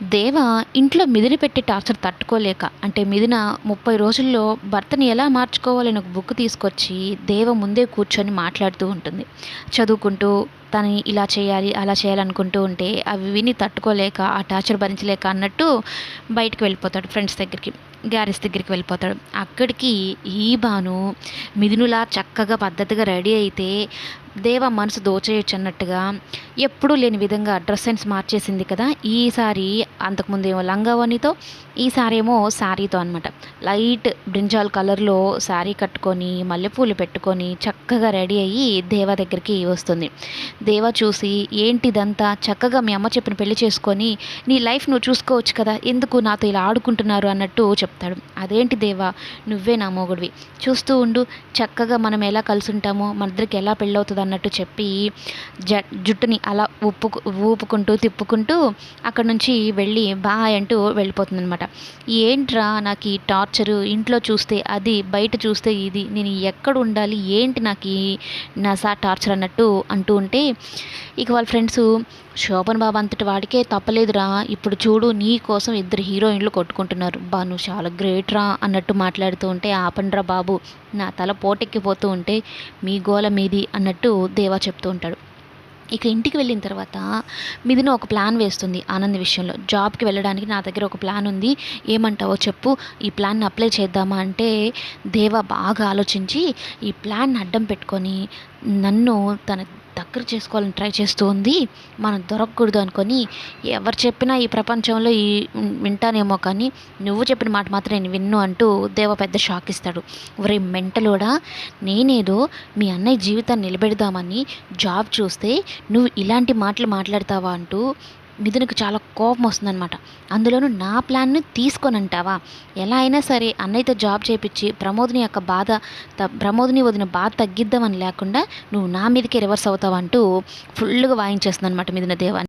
దేవ ఇంట్లో మిదిరి పెట్టి టార్చర్ తట్టుకోలేక అంటే మిదిన ముప్పై రోజుల్లో భర్తని ఎలా మార్చుకోవాలని ఒక బుక్ తీసుకొచ్చి దేవ ముందే కూర్చొని మాట్లాడుతూ ఉంటుంది. చదువుకుంటూ తను ఇలా చేయాలి అలా చేయాలనుకుంటూ ఉంటే అవి విని తట్టుకోలేక ఆ టార్చర్ భరించలేక అన్నట్టు బయటకు వెళ్ళిపోతాడు ఫ్రెండ్స్ దగ్గరికి గ్యారేజ్ దగ్గరికి వెళ్ళిపోతాడు. అక్కడికి ఈ బాను మిథునులా చక్కగా పద్ధతిగా రెడీ అయితే దేవ మనసు దోచేయచ్చు అన్నట్టుగా ఎప్పుడూ లేని విధంగా డ్రెస్ సెన్స్ మార్చేసింది కదా. ఈసారి అంతకుముందు ఏమో లంగావనితో ఈసారి ఏమో శారీతో అనమాట లైట్ బ్రింజాల్ కలర్లో శారీ కట్టుకొని మల్లెపూలు పెట్టుకొని చక్కగా రెడీ అయ్యి దేవా దగ్గరికి వస్తుంది. దేవా చూసి ఏంటిదంతా? చక్కగా మీ అమ్మ చెప్పిన పెళ్ళి చేసుకొని నీ లైఫ్ నువ్వు చూసుకోవచ్చు కదా. ఎందుకు నాతో ఇలా ఆడుకుంటున్నారు? అన్నట్టు చెప్తాడు. అదేంటి దేవా? నువ్వే నా మొగుడివి. చూస్తూ ఉండు. చక్కగా మనం ఎలా కలిసి ఉంటామో మన ఇద్దరికి ఎలా పెళ్ళవుతుంది అన్నట్టు చెప్పి జ జుట్టుని అలా ఉప్పు ఊపుకుంటూ తిప్పుకుంటూ అక్కడ నుంచి వెళ్ళి బాయ్ అంటూ వెళ్ళిపోతుంది అనమాట ఏంట్రా నాకు ఈ టార్చరు? ఇంట్లో చూస్తే అది బయట చూస్తే ఇది. నేను ఎక్కడ ఉండాలి? ఏంటి నాకు ఈ నసా టార్చర్? అన్నట్టు అంటూ ఉంటే ఇక వాళ్ళ ఫ్రెండ్స్ శోభన్ బాబు అంతటి వాడికే తప్పలేదురా. ఇప్పుడు చూడు నీ కోసం ఇద్దరు హీరోయిన్లు కొట్టుకుంటున్నారు. బా నువ్వు చాలా గ్రేట్ రా అన్నట్టు మాట్లాడుతూ ఉంటే ఆపండ్రా బాబు. నా తల పోటెక్కిపోతూ ఉంటే మీ గోల మీది అన్నట్టు దేవా చెప్తూ ఉంటాడు. ఇక ఇంటికి వెళ్ళిన తర్వాత మిథున ఒక ప్లాన్ వేస్తుంది ఆనంద్ విషయంలో. జాబ్కి వెళ్ళడానికి నా దగ్గర ఒక ప్లాన్ ఉంది. ఏమంటావో చెప్పు. ఈ ప్లాన్ని అప్లై చేద్దామా అంటే దేవ బాగా ఆలోచించి ఈ ప్లాన్ అడ్డం పెట్టుకొని నన్ను తన దగ్గర చేసుకోవాలని ట్రై చేస్తూ ఉంది మనం దొరకకూడదు అనుకొని ఎవరు చెప్పినా ఈ ప్రపంచంలో ఈ వింటానేమో కానీ నువ్వు చెప్పిన మాట మాత్రం నేను విన్ను అంటూ దేవ పెద్ద షాక్ ఇస్తాడు. ఒరే మెంటలోడా నేనేదో మీ అన్నయ్య జీవితాన్ని నిలబెడదామని జాబ్ చూస్తే నువ్వు ఇలాంటి మాటలు మాట్లాడతావా అంటూ మిథునకు చాలా కోపం వస్తుందన్నమాట. అందులోనూ నా ప్లాన్ను తీసుకొని అంటావా ఎలా అయినా సరే అన్నయ్యతో జాబ్ చేయించి ప్రమోద్ని యొక్క బాధ త ప్రమోద్ని వదిన బాధ తగ్గిద్దామని లేకుండా నువ్వు నా మీదకే రివర్స్ అవుతావంటూ ఫుల్గా వాయించేస్తుంది అనమాట మిథున దేవాన్ని